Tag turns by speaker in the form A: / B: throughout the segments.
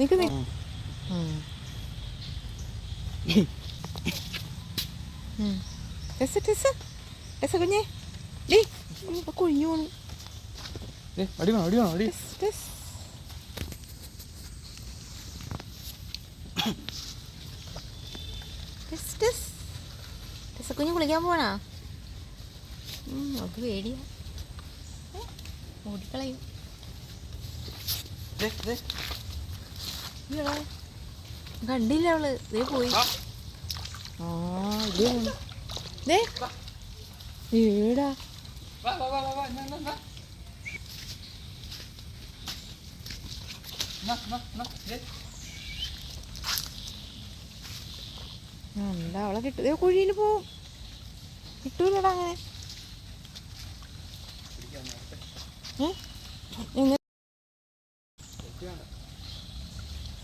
A: നിക്ക്. ടെസ് ടെസ് ടെസ് കുഞ്ഞേ. ഡീ. കുഴിഞ്ഞു പോണു.
B: അടി വേണം അടി വേണം അടി.
A: ടെസ് ടെസ് ടെസ് ടെസ് കുഞ്ഞ് കുളിക്കാൻ പോണാ? അവൾക്ക് പേടിയാ. ഓടിക്കളയും
B: ദേ, ദേ.
A: ഇയ്യടാ. കണ്ടില്ല അവൾ ദേ പോയി
B: ആ.
A: ഇതേ പോണു. ദേ ഏടാ
B: വാ, വാ, വാ, വാ, വാ, എന്നാ, എന്നാ, എന്നാ. എന്നാ, എന്നാ, എന്നാ, ദേ.
A: എന്താ അവളെ കിട്ടു ദേ കുഴിയിൽ പോവും കിട്ടൂലടാ അങ്ങനെ ഏ? എങ്ങനെ?
B: എനിക്ക് വേണ്ട. ടെസാ. ദേ,
A: ടെസാ,
B: ദേ,
A: ടെസാ, ഓടി വാ,
B: വാ, വാ,
A: ഓടി വാ.
B: come. ദേ. ദേ, എന്നാ, എന്നാ, എന്നാ. ദേ, എടുത്തോ. നല്ല തണുപ്പ്
A: ഉം.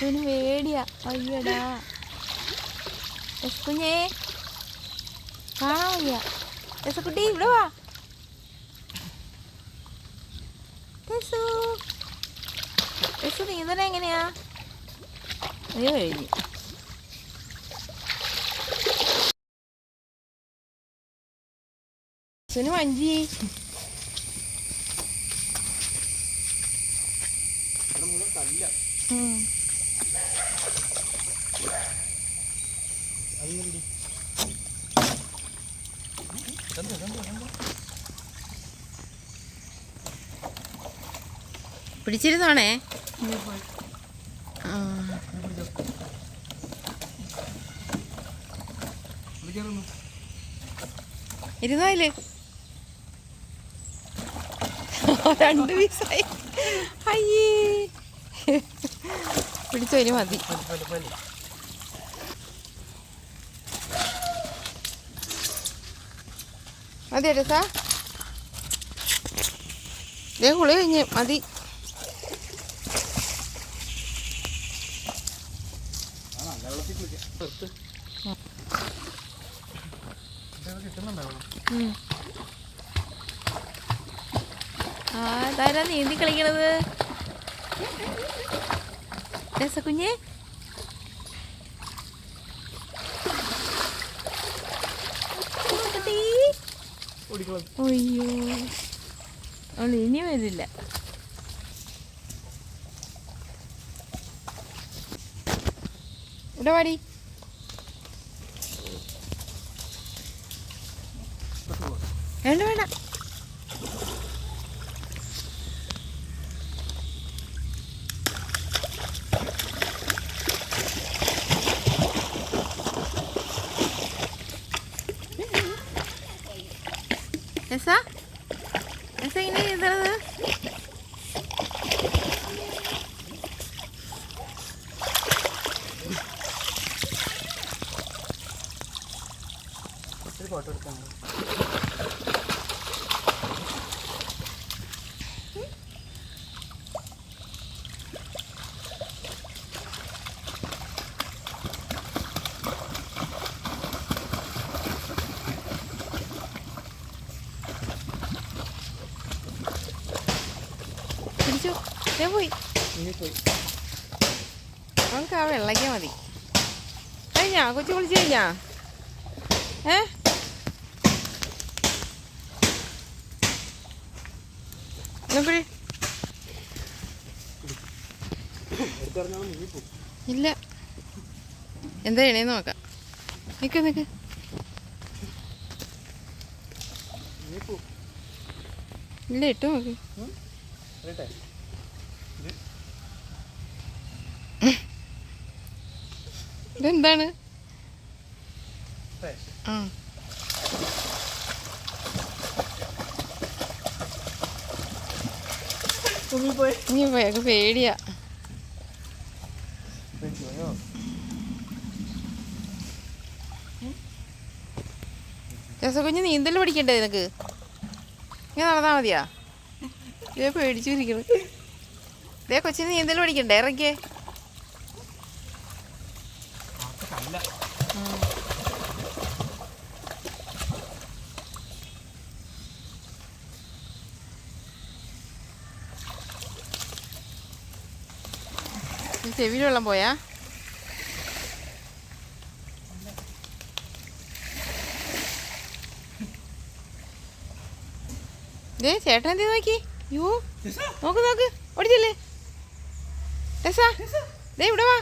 A: യശുവിന് പേടിയാ. അയ്യടാ. യശുക്കുഞ്ഞേ കാണാൻ വയ്യ. യശുക്കുട്ടി ഇവിടെ വാ. യശു യശു നീന്തല എങ്ങനെയാ? അയ്യോ കഴിഞ്ഞു യശുവിന് വഞ്ചി
B: കല്ല
A: പിടിച്ചിരുന്നോണേ ആ.
B: വിളിക്കാറൊന്നും
A: ഇരുന്നോ അതിൽ രണ്ട് പീസായി. അയ്യേ. പിടിച്ചോ ഇനി മതി. മതി രസാ ദേ കുളി കഴിഞ്ഞ് മതി.
B: ആ നല്ല വെള്ളത്തിൽ കുളിക്കാം നിർത്ത് ഇതൊക്കെ കിട്ടുന്നുണ്ടാവണം
A: ഉം. ആ ഇതാരാ നീന്തി കളിക്കണത് രസക്കുഞ്ഞേ കുട്ടി. അയ്യോ. അവൾ ഇനി വരില്ല ഇവിടെ വാടി. വേണ്ട വേണ്ട എസാ എസ ഇങ്ങനെ ചെയ്തത്
B: ഫോട്ടോ എടുക്കാൻ
A: പിടിച്ചു. ദേ പോയി. നമുക്ക് ആ വെള്ളയ്ക്ക മതി. കഴിഞ്ഞാ? കൊച്ചു കുളിച്ച് കഴിഞ്ഞാ? ഏ? നോക്കടി. ഇല്ല. എന്താ ചെയ്യണേന്ന് നോക്കാം. നിക്ക് നിക്ക്. ഇല്ല ഇട്ട് നോക്ക്. ഇതെന്താണ്. ആ. ഇനി പോയൊക്കെ പേടിയാ. രസകുഞ്ഞ് നീന്തൽ പഠിക്കണ്ടേ നിനക്ക്? ഇങ്ങനെ നടന്നാ മതിയാ? ഇതേ പേടിച്ചിരിക്കണം ഇതേ കൊച്ചിന് നീന്തൽ പഠിക്കണ്ടേ ഇറങ്ങിയേ ചെവിയിൽ വെള്ളം പോയാ? ദേ ചേട്ടൻ എന്ത് നോക്കി? യോ നോക്ക് നോക്ക്. ഓടിച്ചല്ലേ? രസാ. ദേ ഇവിടെ വാ.